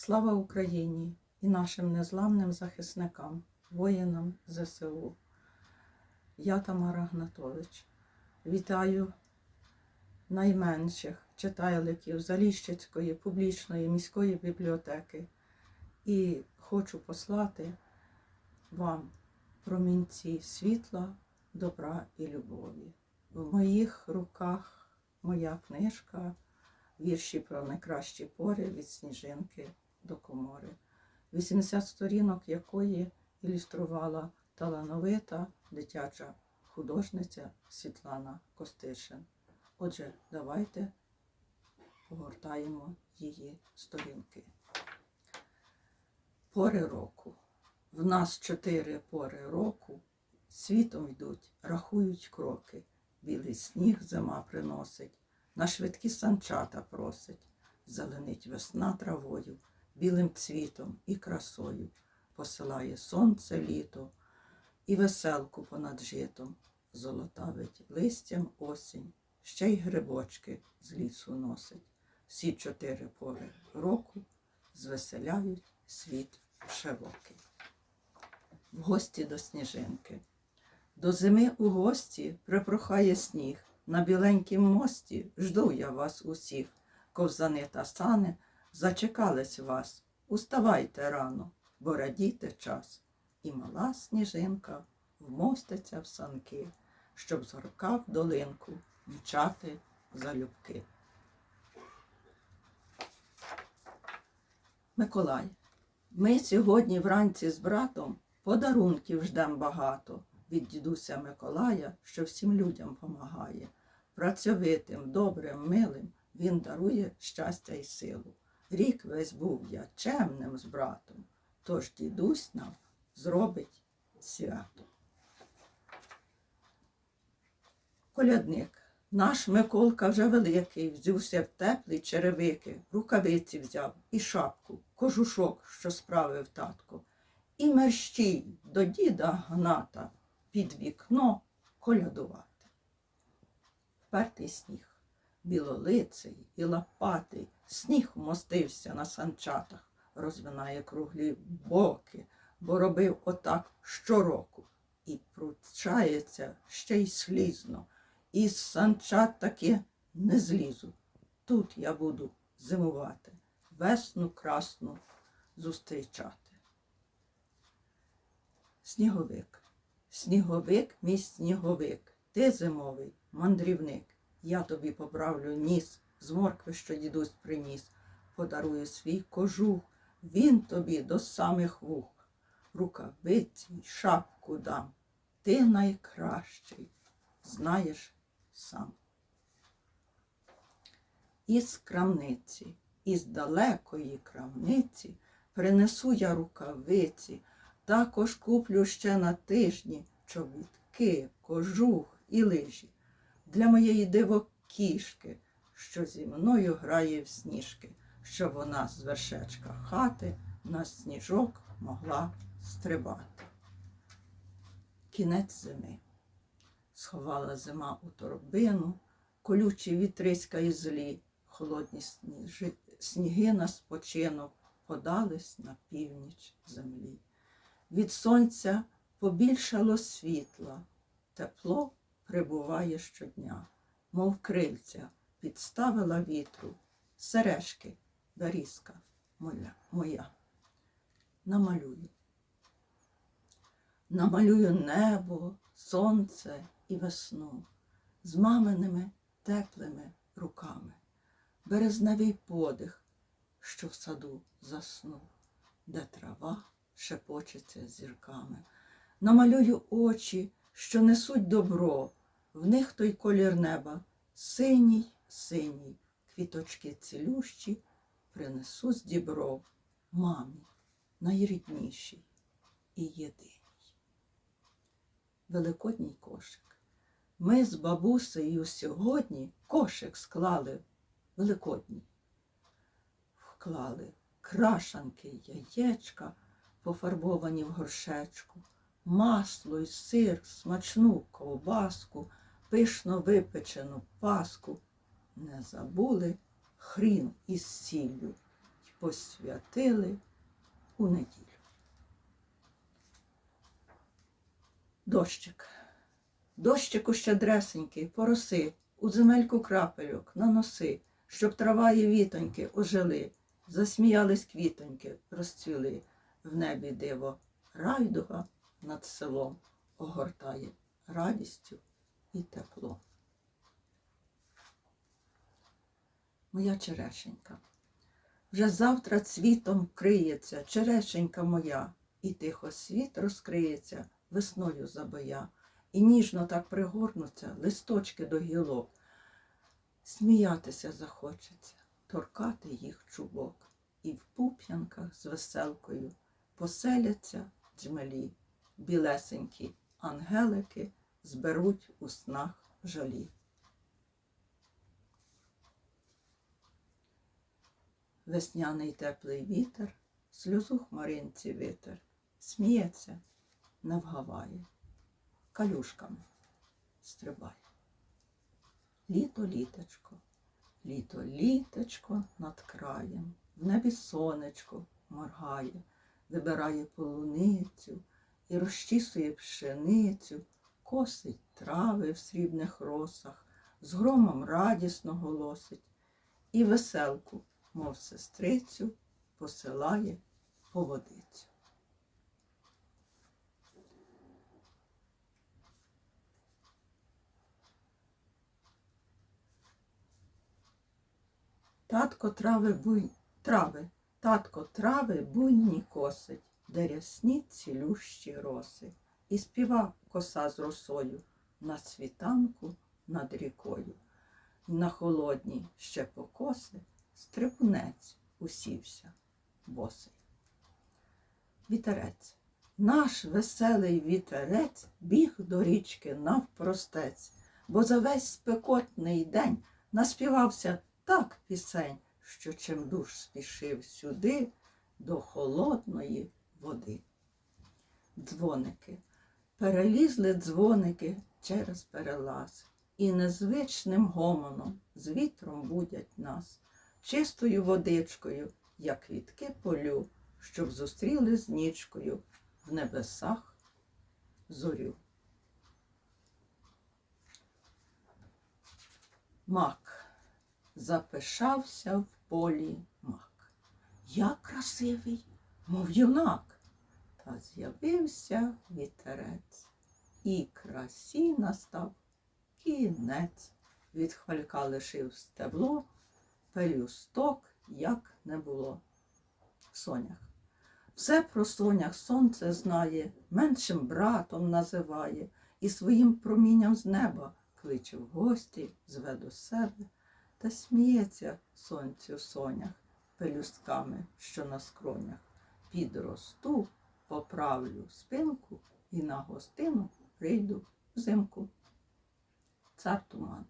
Слава Україні і нашим незламним захисникам, воїнам ЗСУ. Я Тамара Гнатович. Вітаю найменших читайликів Заліщицької публічної міської бібліотеки і хочу послати вам промінці світла, добра і любові. В моїх руках моя книжка вірші про найкращі пори від сніжинки до комори, 80 сторінок якої ілюструвала талановита дитяча художниця Світлана Костишин. Отже, давайте погортаємо її сторінки. Пори року. В нас чотири пори року, світом йдуть, рахують кроки. Білий сніг зима приносить, на швидкі санчата просить, зеленить весна травою, білим цвітом і красою, посилає сонце літо і веселку понад житом, золотавить листям осінь, ще й грибочки з лісу носить. Всі чотири пори року звеселяють світ широкий. В гості до сніжинки. До зими у гості припрохає сніг. На біленькім мості жду я вас усіх. Ковзани та сани зачекались вас. Уставайте рано, бо радіти час. І мала сніжинка вмоститься в санки, щоб з в долинку мчати залюбки. Миколай, ми сьогодні вранці з братом подарунків ждем багато від дідуся Миколая, що всім людям помагає. Працьовитим, добрим, милим він дарує щастя і силу. Рік весь був я чемним з братом, тож дідусь нам зробить свято. Колядник. Наш Миколка вже великий, взявся в теплі черевики, рукавиці взяв і шапку, кожушок, що справив татко, і мерщій до діда гната під вікно колядувати. Впертий сніг, білолиций і лопатий, сніг вмостився на санчатах, розвинає круглі боки, бо робив отак щороку, і пручається ще й слізно. Із санчат таки не злізу. Тут я буду зимувати, весну красну зустрічати. Сніговик. Сніговик, мій сніговик, ти зимовий мандрівник. Я тобі поправлю ніс, з моркви, що дідусь приніс, подарую свій кожух, він тобі до самих вух. Рукавиці й шапку дам. Ти найкращий, знаєш сам. Із крамниці, із далекої крамниці принесу я рукавиці, також куплю ще на тижні чобітки, кожух і лижі для моєї дивокішки, що зі мною грає в сніжки, щоб вона з вершечка хати на сніжок могла стрибати. Кінець зими. Сховала зима у торбину, колючі вітриська і злі, холодні сніжи, сніги на спочинок подались на північ землі. Від сонця побільшало світла, тепло прибуває щодня, мов крильця підставила вітру, сережки, берізка моя. моя. Намалюю. Намалюю небо, сонце і весну з маминими теплими руками, березневий подих, що в саду заснув, де трава шепочеться зірками. Намалюю очі, що несуть добро, в них той колір неба, синій, синій, квіточки цілющі принесу з дібров мамі, найріднішій і єдиній. Великодній кошик. Ми з бабусею сьогодні кошик склали великодній. Вклали крашанки, яєчка, пофарбовані в горшечку, масло й сир, смачну ковбаску, пишно випечену паску. Не забули хрін із сіллю й посвятили у неділю. Дощик. Дощику щедресенький, пороси, у земельку крапельок, на носи, щоб трава і вітоньки ожили, засміялись квітоньки, розцвіли, в небі диво, райдуга над селом огортає радістю і теплом. Моя черешенька. Вже завтра цвітом криється черешенька моя, і тихо світ розкриється весною забоя, і ніжно так пригорнуться листочки до гілок. Сміятися захочеться, торкати їх чубок, і в пуп'янках з веселкою поселяться джмелі, білесенькі ангелики зберуть у снах жалі. Весняний теплий вітер, сльозу хмаринці витер, сміється, не вгаває, калюшками стрибає. Літо літочко, літо літочко над краєм, в небі сонечко моргає, вибирає полуницю і розчісує пшеницю, косить трави в срібних росах, з громом радісно голосить і веселку мов сестрицю, посилає по водицю. Татко трави буй... трави, татко трави буйні косить, де рясні цілющі роси, і співа коса з росою на світанку над рікою, на холодній ще покоси стрибунець усівся босий. Вітерець. Наш веселий вітерець біг до річки навпростець, бо за весь спекотний день наспівався так пісень, що чимдуж спішив сюди до холодної води. Дзвоники. Перелізли дзвоники через перелаз, і незвичним гомоном з вітром будять нас чистою водичкою, як квітки полю, щоб зустріли з нічкою в небесах зорю. Мак запишався в полі мак. Я красивий, мов юнак, та з'явився вітерець, і красі настав кінець. Від хвалька лишив стебло пелюсток як не було. Сонях. Все про сонях сонце знає, меншим братом називає і своїм промінням з неба кличе в гості, зве до себе та сміється сонцю сонях пелюстками, що на скронях. Підросту, поправлю спинку і на гостину прийду взимку. Цар туман.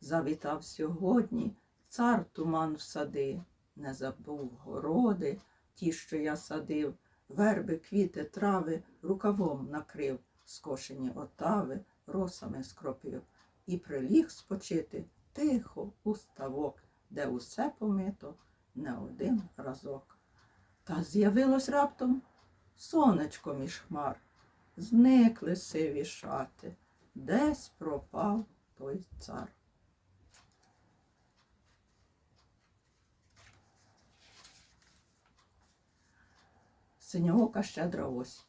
Завітав сьогодні Цар туман в сади, не забув городи, ті, що я садив, верби, квіти, трави, рукавом накрив, скошені отави, росами скропив, і приліг спочити тихо у ставок, де усе помито не один разок. Та з'явилось раптом сонечко між хмар, зникли сиві шати, десь пропав той цар. Синьоока щедра осінь.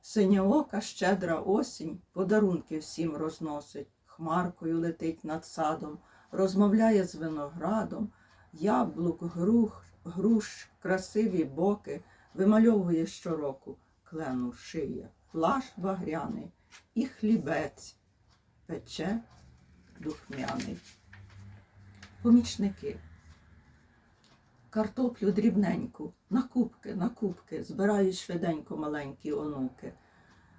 Синьоока щедра осінь подарунки всім розносить, хмаркою летить над садом, розмовляє з виноградом, яблук, грух, груш, красиві боки, вимальовує щороку, клену шиє, плащ багряний і хлібець пече духмяний. Помічники картоплю дрібненьку, на кубки, на кубки, збирають швиденько маленькі онуки.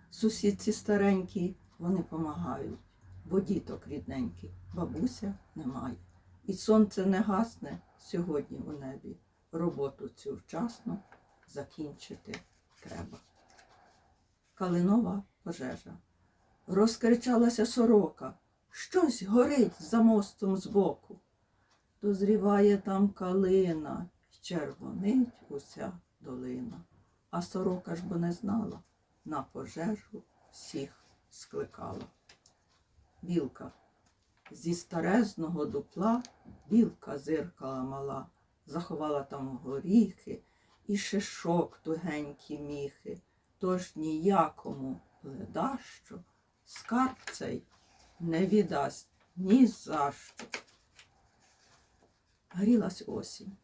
Сусідці старенькі, вони помагають, бо діток рідненьких, бабуся немає. І сонце не гасне сьогодні у небі. Роботу цю вчасно закінчити треба. Калинова пожежа. Розкричалася сорока. Щось горить за мостом збоку. Дозріває там калина, червонить уся долина. А сорока ж бо не знала, на пожежу всіх скликала. Білка. Зі старезного дупла білка зиркала мала, заховала там горіхи і шишок тугенькі міхи, тож ніякому ледащо скарб цей не віддасть ні за що. Грілась осінь.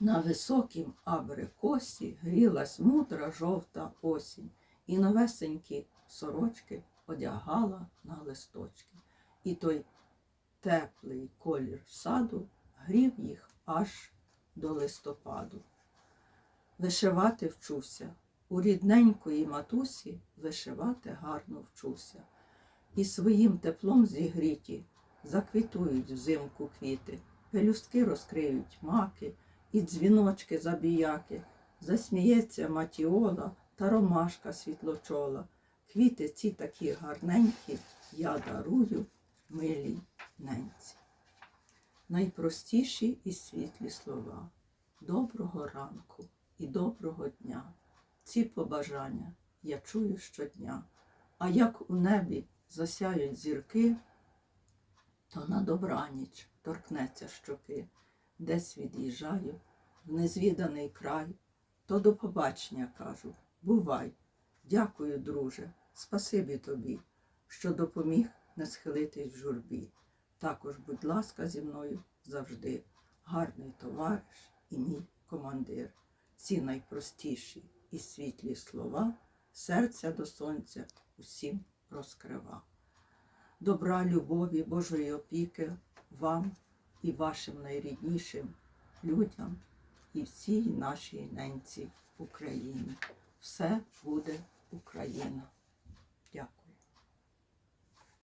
На високім абрикосі грілась мудра жовта осінь, і новесенькі сорочки одягала на листочки. І той теплий колір саду грів їх аж до листопаду. Вишивати вчуся, у рідненької матусі вишивати гарно вчуся. І своїм теплом зігріті заквітують взимку квіти, пелюстки розкриють маки, і дзвіночки забіяки, засміється матіола та ромашка світлочола. Квіти ці такі гарненькі я дарую милій ненці. Найпростіші і світлі слова. Доброго ранку і доброго дня. Ці побажання я чую щодня. А як у небі засяють зірки, то на добраніч торкнеться щоки, десь від'їжджаю в незвіданий край, то до побачення кажу, бувай. Дякую, друже, спасибі тобі, що допоміг не схилитись в журбі. Також, будь ласка, зі мною завжди гарний товариш і мій командир. Ці найпростіші і світлі слова серця до сонця усім розкрива. Добра, любові, Божої опіки вам і вашим найріднішим людям і всій нашій ненці Україні. Все буде Україна.